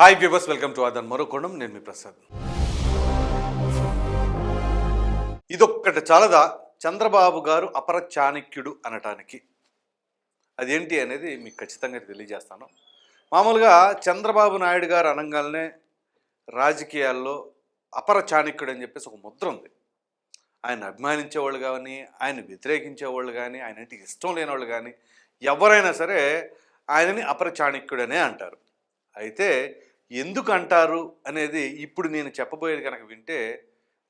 Hi viewers welcome to అదన్ కోణం నేను మీ ప్రసాద్. ఇదొక్కటి చాలదా? చంద్రబాబు గారు అపర చాణక్యుడు అనటానికి. అదేంటి అనేది మీకు ఖచ్చితంగా తెలియజేస్తాను. మామూలుగా చంద్రబాబు నాయుడు గారు అనగానే రాజకీయాల్లో అపర చాణక్యుడు అని చెప్పేసి ఒక ముద్ర ఉంది. ఆయన అభిమానించేవాళ్ళు కానీ ఆయన వ్యతిరేకించేవాళ్ళు కానీ ఆయన ఇంటికి ఇష్టం లేని వాళ్ళు కానీ ఎవరైనా సరే ఆయనని అపర చాణక్యుడనే అంటారు. అయితే ఎందుకు అంటారు అనేది ఇప్పుడు నేను చెప్పబోయేది కనుక వింటే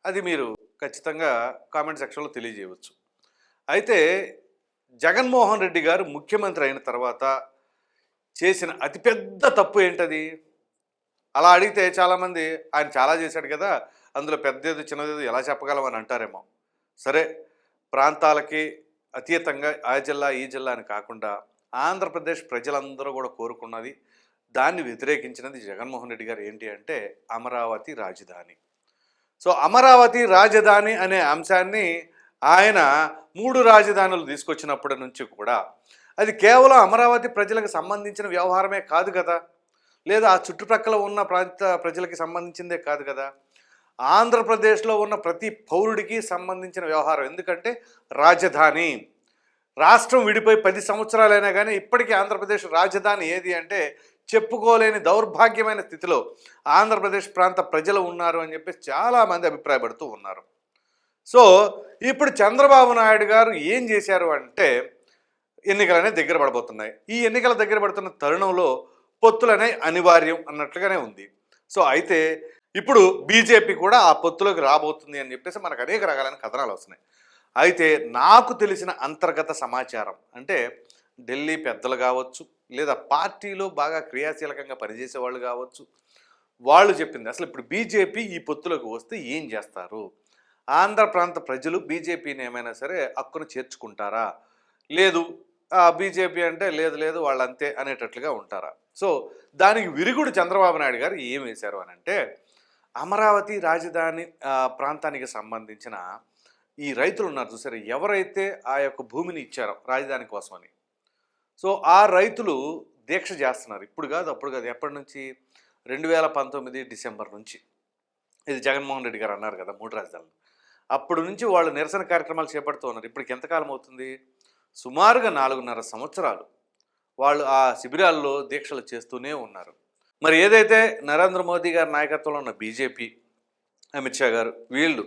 అది మీరు ఖచ్చితంగా కామెంట్ సెక్షన్లో తెలియజేయవచ్చు. అయితే జగన్మోహన్ రెడ్డి గారు ముఖ్యమంత్రి అయిన తర్వాత చేసిన అతిపెద్ద తప్పు ఏంటది? అలా అడిగితే చాలామంది ఆయన చాలా చేశాడు కదా అందులో పెద్దది చిన్నదేదో ఎలా చెప్పగలం అని అంటారేమో. సరే ప్రాంతాలకి అతీతంగా ఆ జిల్లా ఈ జిల్లా అని కాకుండా ఆంధ్రప్రదేశ్ ప్రజలందరూ కూడా కోరుకున్నది దాన్ని వ్యతిరేకించినది జగన్మోహన్ రెడ్డి గారు ఏంటి అంటే అమరావతి రాజధాని. సో అమరావతి రాజధాని అనే అంశాన్ని ఆయన మూడు రాజధానులు తీసుకొచ్చినప్పటి నుంచి కూడా అది కేవలం అమరావతి ప్రజలకు సంబంధించిన వ్యవహారమే కాదు కదా. లేదా ఆ చుట్టుప్రక్కల ఉన్న ప్రాంత ప్రజలకి సంబంధించిందే కాదు కదా. ఆంధ్రప్రదేశ్లో ఉన్న ప్రతి పౌరుడికి సంబంధించిన వ్యవహారం. ఎందుకంటే రాజధాని. రాష్ట్రం విడిపోయి పది సంవత్సరాలైనా కానీ ఇప్పటికీ ఆంధ్రప్రదేశ్ రాజధాని ఏది అంటే చెప్పుకోలేని దౌర్భాగ్యమైన స్థితిలో ఆంధ్రప్రదేశ్ ప్రాంత ప్రజలు ఉన్నారు అని చెప్పేసి చాలామంది అభిప్రాయపడుతూ ఉన్నారు. సో ఇప్పుడు చంద్రబాబు నాయుడు గారు ఏం చేశారు అంటే ఎన్నికలనే దగ్గర పడబోతున్నాయి. ఈ ఎన్నికల దగ్గర పడుతున్న తరుణంలో పొత్తులనే అనివార్యం అన్నట్లుగానే ఉంది. సో అయితే ఇప్పుడు బీజేపీ కూడా ఆ పొత్తులోకి రాబోతుంది అని చెప్పేసి మనకు అనేక రకాలైన కథనాలు వస్తున్నాయి. అయితే నాకు తెలిసిన అంతర్గత సమాచారం అంటే ఢిల్లీ పెద్దలు కావచ్చు లేదా పార్టీలో బాగా క్రియాశీలకంగా పనిచేసే వాళ్ళు కావచ్చు వాళ్ళు చెప్పింది అసలు ఇప్పుడు బీజేపీ ఈ పొత్తులోకి వస్తే ఏం చేస్తారు? ఆంధ్ర ప్రాంత ప్రజలు బీజేపీని ఏమైనా సరే హక్కును చేర్చుకుంటారా? లేదు బీజేపీ అంటే లేదు లేదు వాళ్ళు అంతే అనేటట్లుగా ఉంటారా? సో దానికి విరుగుడు చంద్రబాబు నాయుడు గారు ఏం వేశారు అని అంటే అమరావతి రాజధాని ప్రాంతానికి సంబంధించిన ఈ రైతులు ఉన్నారు చూసారు ఎవరైతే ఆ యొక్క భూమిని ఇచ్చారో రాజధాని కోసమని సో ఆ రైతులు దీక్ష చేస్తున్నారు. ఇప్పుడు కాదు అప్పుడు కాదు. ఎప్పటి నుంచి? రెండు వేల పంతొమ్మిది డిసెంబర్ నుంచి. ఇది జగన్మోహన్ రెడ్డి గారు అన్నారు కదా మూడు రాజధానులు. అప్పుడు నుంచి వాళ్ళు నిరసన కార్యక్రమాలు చేపడుతూ ఉన్నారు. ఇప్పటికి ఎంతకాలం అవుతుంది? సుమారుగా నాలుగున్నర సంవత్సరాలు వాళ్ళు ఆ శిబిరాల్లో దీక్షలు చేస్తూనే ఉన్నారు. మరి ఏదైతే నరేంద్ర మోదీ గారి నాయకత్వంలో ఉన్న బీజేపీ అమిత్ షా గారు వీళ్ళు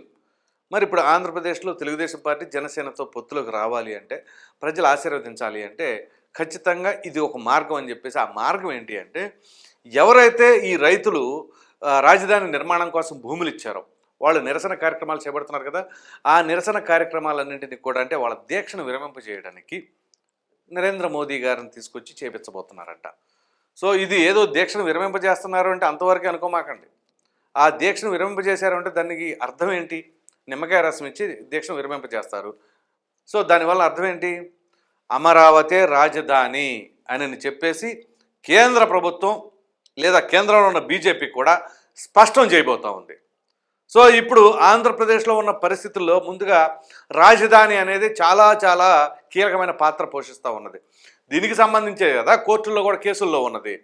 మరి ఇప్పుడు ఆంధ్రప్రదేశ్లో తెలుగుదేశం పార్టీ జనసేనతో పొత్తులోకి రావాలి అంటే ప్రజలు ఆశీర్వదించాలి అంటే ఖచ్చితంగా ఇది ఒక మార్గం అని చెప్పేసి ఆ మార్గం ఏంటి అంటే ఎవరైతే ఈ రైతులు రాజధాని నిర్మాణం కోసం భూములు ఇచ్చారో వాళ్ళు నిరసన కార్యక్రమాలు చేపడుతున్నారు కదా ఆ నిరసన కార్యక్రమాలన్నింటినీ కూడా అంటే వాళ్ళ దీక్షను విరమింపజేయడానికి నరేంద్ర మోదీ గారిని తీసుకొచ్చి చేపించబోతున్నారంట. సో ఇది ఏదో దీక్షను విరమింపజేస్తున్నారు అంటే అంతవరకు అనుకోమాకండి. ఆ దీక్షను విరమింపజేశారు అంటే దానికి అర్థం ఏంటి? నిమ్మకాయ రసం ఇచ్చి దీక్షను విరమింపజేస్తారు. సో దానివల్ల అర్థం ఏంటి? అమరావతే రాజధాని అని చెప్పేసి కేంద్ర ప్రభుత్వం లేదా కేంద్రంలో ఉన్న బీజేపీ కూడా స్పష్టం చేయబోతా ఉంది. సో ఇప్పుడు ఆంధ్రప్రదేశ్లో ఉన్న పరిస్థితుల్లో ముందుగా రాజధాని అనేది చాలా చాలా కీలకమైన పాత్ర పోషిస్తూ ఉన్నది. దీనికి సంబంధించే కదా కోర్టుల్లో కూడా కేసుల్లో ఉన్నది.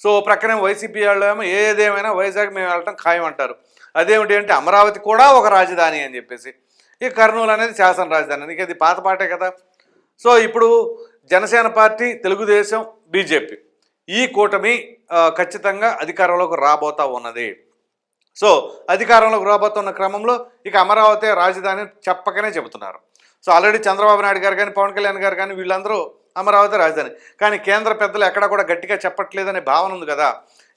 సో ప్రక్కనే వైసీపీ వాళ్ళు ఏమో ఏదేమైనా వైజాగ్ మేము వెళ్ళటం ఖాయం అంటారు అదేమిటి అంటే అమరావతి కూడా ఒక రాజధాని అని చెప్పేసి ఈ కర్నూలు అనేది శాసన రాజధాని. ఇక ఇది పాత పాటే కదా. సో ఇప్పుడు జనసేన పార్టీ తెలుగుదేశం బీజేపీ ఈ కూటమి ఖచ్చితంగా అధికారంలోకి రాబోతా ఉన్నది. సో అధికారంలోకి రాబోతున్న క్రమంలో ఇక అమరావతి రాజధాని చెప్పకనే చెబుతున్నారు. సో ఆల్రెడీ చంద్రబాబు నాయుడు గారు కానీ పవన్ కళ్యాణ్ గారు కానీ వీళ్ళందరూ అమరావతి రాజధాని. కానీ కేంద్ర పెద్దలు ఎక్కడా కూడా గట్టిగా చెప్పట్లేదనే భావన ఉంది కదా.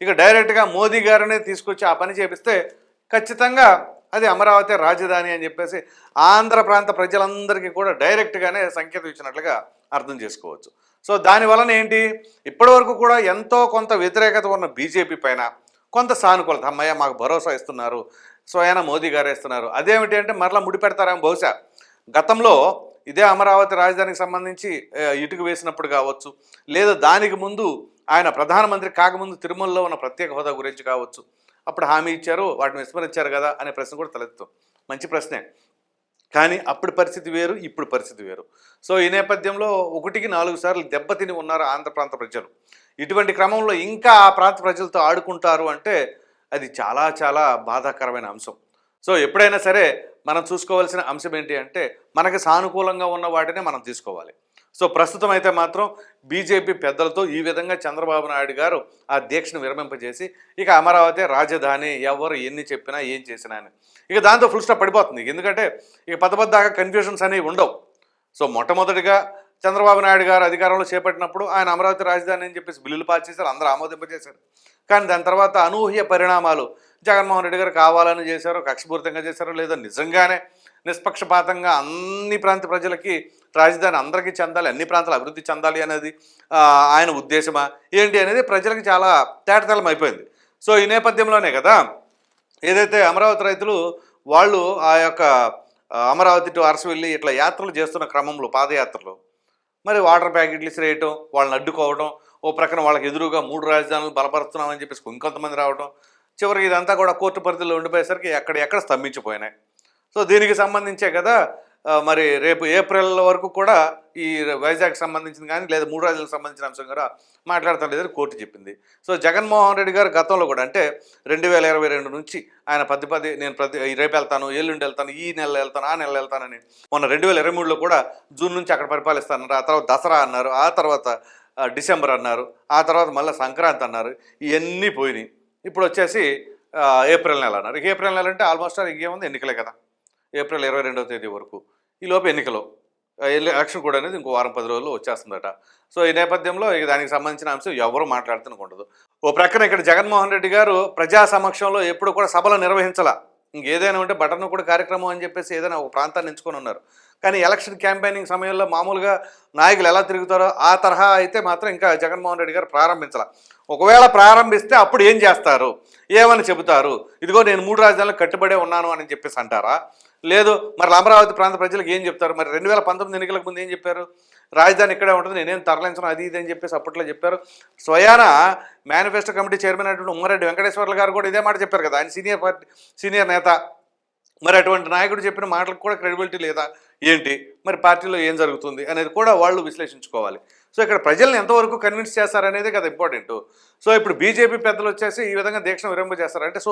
ఇక డైరెక్ట్గా మోదీ గారినే తీసుకొచ్చి ఆ పని చేపిస్తే ఖచ్చితంగా అది అమరావతి రాజధాని అని చెప్పేసి ఆంధ్ర ప్రాంత ప్రజలందరికీ కూడా డైరెక్ట్గానే సంకేతం ఇచ్చినట్లుగా అర్థం చేసుకోవచ్చు. సో దాని వలన ఏంటి? ఇప్పటివరకు కూడా ఎంతో కొంత వ్యతిరేకత ఉన్న బీజేపీ పైన కొంత సానుకూలత. అమ్మయ్య మాకు భరోసా ఇస్తున్నారు. స్వయాన మోదీ గారు ఇస్తున్నారు. అదేమిటి అంటే మరలా ముడిపెడతారేమో బహుశా. గతంలో ఇదే అమరావతి రాజధానికి సంబంధించి ఇటుకు ఇటుక వేసినప్పుడు కావచ్చు లేదా దానికి ముందు ఆయన ప్రధానమంత్రి కాకముందు తిరుమలలో ఉన్న ప్రత్యేక హోదా గురించి కావచ్చు అప్పుడు హామీ ఇచ్చారు వాటిని విస్మరించారు కదా అనే ప్రశ్న కూడా తలెత్తుతాం. మంచి ప్రశ్నే. కానీ అప్పుడు పరిస్థితి వేరు ఇప్పుడు పరిస్థితి వేరు. సో ఈ నేపథ్యంలో ఒకటికి నాలుగు సార్లు దెబ్బతిని ఉన్నారు ఆంధ్ర ప్రాంత ప్రజలు. ఇటువంటి క్రమంలో ఇంకా ఆ ప్రాంత ప్రజలతో ఆడుకుంటారు అంటే అది చాలా చాలా బాధాకరమైన అంశం. సో ఎప్పుడైనా సరే మనం చూసుకోవాల్సిన అంశం ఏంటి అంటే మనకి సానుకూలంగా ఉన్న వాటినే మనం తీసుకోవాలి. సో ప్రస్తుతం అయితే మాత్రం బీజేపీ పెద్దలతో ఈ విధంగా చంద్రబాబు నాయుడు గారు ఆ దీక్షను విరమింపజేసి ఇక అమరావతి రాజధాని ఎవరు ఎన్ని చెప్పినా ఏం చేసినా అని. ఇక దాంతో ఫుల్ స్టాప్ పడిపోతుంది. ఎందుకంటే ఇక పదబద్దాగా కన్ఫ్యూషన్స్ అనేవి ఉండవు. సో మొట్టమొదటిగా చంద్రబాబు నాయుడు గారు అధికారంలో చేపట్టినప్పుడు ఆయన అమరావతి రాజధాని అని చెప్పేసి బిల్లులు పాస్ చేశారు. అందరూ ఆమోదింపజేశారు. కానీ దాని తర్వాత అనూహ్య పరిణామాలు జగన్మోహన్ రెడ్డి గారు కావాలని చేశారు కక్షపూరితంగా చేశారు లేదా నిజంగానే నిష్పక్షపాతంగా అన్ని ప్రాంత ప్రజలకి రాజధాని అందరికీ చెందాలి అన్ని ప్రాంతాలు అభివృద్ధి చెందాలి అనేది ఆయన ఉద్దేశమా? ఏంటి అనేది ప్రజలకు చాలా తేటతలం అయిపోయింది. సో ఈ నేపథ్యంలోనే కదా ఏదైతే అమరావతి రైతులు వాళ్ళు ఆ యొక్క అమరావతి టు అరసవెల్లి ఇట్లా యాత్రలు చేస్తున్న క్రమంలో పాదయాత్రలు మరి వాటర్ ప్యాకెట్లు ఇసిరేయటం వాళ్ళని అడ్డుకోవడం ఓ ప్రక్కన వాళ్ళకి ఎదురుగా మూడు రాజధానులు బలపరుస్తున్నామని చెప్పేసి ఇంకొంతమంది రావడం చివరికి ఇదంతా కూడా కోర్టు పరిధిలో ఉండిపోయేసరికి ఎక్కడ ఎక్కడ స్తంభించిపోయినాయి. సో దీనికి సంబంధించే కదా మరి రేపు ఏప్రిల్ వరకు కూడా ఈ వైజాగ్ సంబంధించింది కానీ లేదా మూడు రాజులకు సంబంధించిన అంశం కూడా మాట్లాడతాం లేదని కోర్టు చెప్పింది. సో జగన్మోహన్ రెడ్డి గారు గతంలో కూడా అంటే రెండు వేల ఇరవై రెండు నుంచి ఆయన పది పది నేను ప్రతి రేపు వెళ్తాను ఎల్లుండి వెళ్తాను ఈ నెల వెళ్తాను ఆ నెల వెళ్తానని మొన్న రెండు వేల ఇరవై మూడులో కూడా జూన్ నుంచి అక్కడ పరిపాలిస్తానన్నారు. ఆ తర్వాత దసరా అన్నారు ఆ తర్వాత డిసెంబర్ అన్నారు ఆ తర్వాత మళ్ళీ సంక్రాంతి అన్నారు. ఇవన్నీ పోయినాయి. ఇప్పుడు వచ్చేసి ఏప్రిల్ నెల అన్నారు. ఏప్రిల్ నెల అంటే ఆల్మోస్ట్ ఇంకేముంది ఎన్నికలే కదా. ఏప్రిల్ ఇరవై రెండవ తేదీ వరకు. ఈ లోపు ఎన్నికలు. ఎలక్షన్ కూడా అనేది ఇంకో వారం పది రోజుల్లో వచ్చేస్తుందట. సో ఈ నేపథ్యంలో ఇక దానికి సంబంధించిన అంశం ఎవరు మాట్లాడుతూ ఉండదు. ఓ ప్రక్కన ఇక్కడ జగన్మోహన్ రెడ్డి గారు ప్రజా సమక్షంలో ఎప్పుడు కూడా సభలు నిర్వహించాల. ఇంకేదైనా ఉంటే బటన్ కూడా కార్యక్రమం అని చెప్పేసి ఏదైనా ఒక ప్రాంతాన్ని ఎంచుకొని ఉన్నారు. కానీ ఎలక్షన్ క్యాంపెయినింగ్ సమయంలో మామూలుగా నాయకులు ఎలా తిరుగుతారో ఆ తరహా అయితే మాత్రం ఇంకా జగన్మోహన్ రెడ్డి గారు ప్రారంభించాల. ఒకవేళ ప్రారంభిస్తే అప్పుడు ఏం చేస్తారు? ఏమని చెబుతారు? ఇదిగో నేను మూడు రాజధానులకు కట్టుబడే ఉన్నాను అని చెప్పేసి అంటారా? లేదు మరి అమరావతి ప్రాంత ప్రజలకు ఏం చెప్తారు? మరి రెండు వేల పంతొమ్మిది ఎన్నికలకు ముందు ఏం చెప్పారు? రాజధాని ఇక్కడే ఉంటుంది నేనేం తరలించను అది ఇది అని చెప్పేసి అప్పట్లో చెప్పారు. స్వయాన మేనిఫెస్టో కమిటీ చైర్మన్ అయినటువంటి ఉమ్మారెడ్డి వెంకటేశ్వర్లు గారు కూడా ఇదే మాట చెప్పారు కదా ఆయన సీనియర్ పార్టీ సీనియర్ నేత. మరి అటువంటి నాయకుడు చెప్పిన మాటలకు కూడా క్రెడిబిలిటీ లేదా? ఏంటి? మరి పార్టీలో ఏం జరుగుతుంది? అనేది కూడా వాళ్ళు విశ్లేషించుకోవాలి. సో ఇక్కడ ప్రజల్ని ఎంతవరకు కన్విన్స్ చేస్తారనేది కదా ఇంపార్టెంట్ సో ఇప్పుడు బీజేపీ పెద్దలు వచ్చేసి ఈ విధంగా దీక్షను విరంభ చేస్తారంటే సో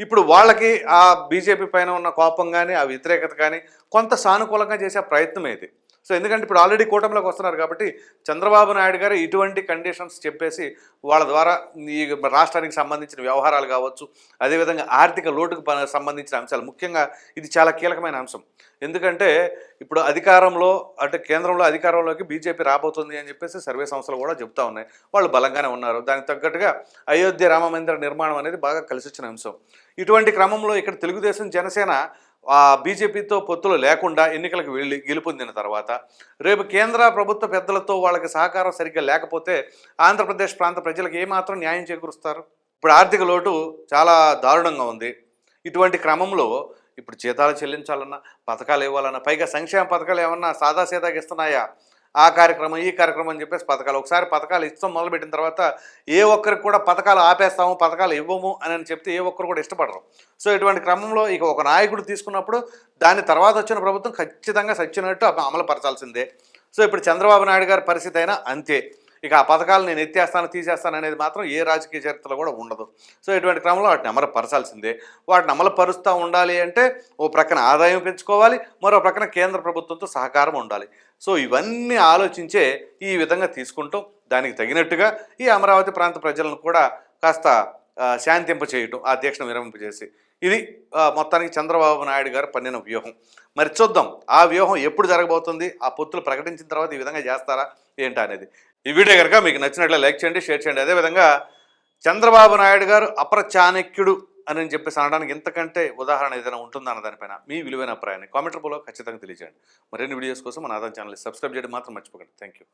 ఇప్పుడు వాళ్ళకి ఆ బీజేపీ పైన ఉన్న కోపం కానీ ఆ వ్యతిరేకత కానీ కొంత సానుకూలంగా చేసే ప్రయత్నం ఇది. సో ఎందుకంటే ఇప్పుడు ఆల్రెడీ కూటమిలోకి వస్తున్నారు కాబట్టి చంద్రబాబు నాయుడు గారు ఇటువంటి కండిషన్స్ చెప్పేసి వాళ్ళ ద్వారా ఈ రాష్ట్రానికి సంబంధించిన వ్యవహారాలు కావచ్చు అదేవిధంగా ఆర్థిక లోటుకు ప- సంబంధించిన అంశాలు. ముఖ్యంగా ఇది చాలా కీలకమైన అంశం. ఎందుకంటే ఇప్పుడు అధికారంలో అంటే కేంద్రంలో అధికారంలోకి బీజేపీ రాబోతుంది అని చెప్పేసి సర్వే సంస్థలు కూడా చెప్తా ఉన్నాయి. వాళ్ళు బలంగానే ఉన్నారు. దానికి తగ్గట్టుగా అయోధ్య రామ మందిర నిర్మాణం అనేది బాగా కలిసి వచ్చిన అంశం. ఇటువంటి క్రమంలో ఇక్కడ తెలుగుదేశం జనసేన బీజేపీతో పొత్తులు లేకుండా ఎన్నికలకు వెళ్ళి గెలుపొందిన తర్వాత రేపు కేంద్ర ప్రభుత్వ పెద్దలతో వాళ్ళకి సహకారం సరిగ్గా లేకపోతే ఆంధ్రప్రదేశ్ ప్రాంత ప్రజలకు ఏమాత్రం న్యాయం చేకూరుస్తారు? ఇప్పుడు ఆర్థిక లోటు చాలా దారుణంగా ఉంది. ఇటువంటి క్రమంలో ఇప్పుడు జీతాలు చెల్లించాలన్నా పథకాలు ఇవ్వాలన్నా పైగా సంక్షేమ పథకాలు ఏమన్నా సాదాసీదాగా ఇస్తున్నాయా? ఆ కార్యక్రమం ఈ కార్యక్రమం అని చెప్పేసి పథకాలు. ఒకసారి పథకాలు ఇస్తాం మొదలుపెట్టిన తర్వాత ఏ ఒక్కరికి కూడా పథకాలు ఆపేస్తాము పథకాలు ఇవ్వము అని అని చెప్తే ఏ ఒక్కరు కూడా ఇష్టపడరు. సో ఇటువంటి క్రమంలో ఇక ఒక నాయకుడు తీసుకున్నప్పుడు దాని తర్వాత వచ్చిన ప్రభుత్వం ఖచ్చితంగా సచ్చినట్టు అమలు పరచాల్సిందే. సో ఇప్పుడు చంద్రబాబు నాయుడు గారి పరిస్థితి అయినా అంతే. ఇక ఆ పథకాలు నేను ఎత్తేస్తాను తీసేస్తాను అనేది మాత్రం ఏ రాజకీయ చరిత్రలో కూడా ఉండదు. సో ఇటువంటి క్రమంలో వాటిని అమలు పరచాల్సిందే. వాటిని అమలు పరుస్తూ ఉండాలి అంటే ఓ ప్రక్కన ఆదాయం పెంచుకోవాలి మరో ప్రక్కన కేంద్ర ప్రభుత్వంతో సహకారం ఉండాలి. సో ఇవన్నీ ఆలోచించే ఈ విధంగా తీసుకుంటాం దానికి తగినట్టుగా ఈ అమరావతి ప్రాంత ప్రజలను కూడా కాస్త శాంతింప చేయటం ఆ దీక్షను విరమింపజేసి ఇది మొత్తానికి చంద్రబాబు నాయుడు గారు పన్నిన వ్యూహం. మరి చూద్దాం ఆ వ్యూహం ఎప్పుడు జరగబోతుంది ఆ పొత్తులు ప్రకటించిన తర్వాత ఈ విధంగా చేస్తారా ఏంటా అనేది. ఈ వీడియో కనుక మీకు నచ్చినట్లు లైక్ చేయండి షేర్ చేయండి. అదేవిధంగా చంద్రబాబు నాయుడు గారు అపర చాణక్యుడు అని చెప్పేసి అనడానికి ఎంతకంటే ఉదాహరణ ఏదైనా ఉంటుందా అన్న దానిపైన మీ విలువైన అభిప్రాయాన్ని కామెంట్ రూపంలో ఖచ్చితంగా తెలియజేయండి. మరిన్ని వీడియోస్ కోసం మన ఆదాయం ఛానల్ సబ్స్క్రైబ్ చేయడం మాత్రం మర్చిపోకండి. Thank you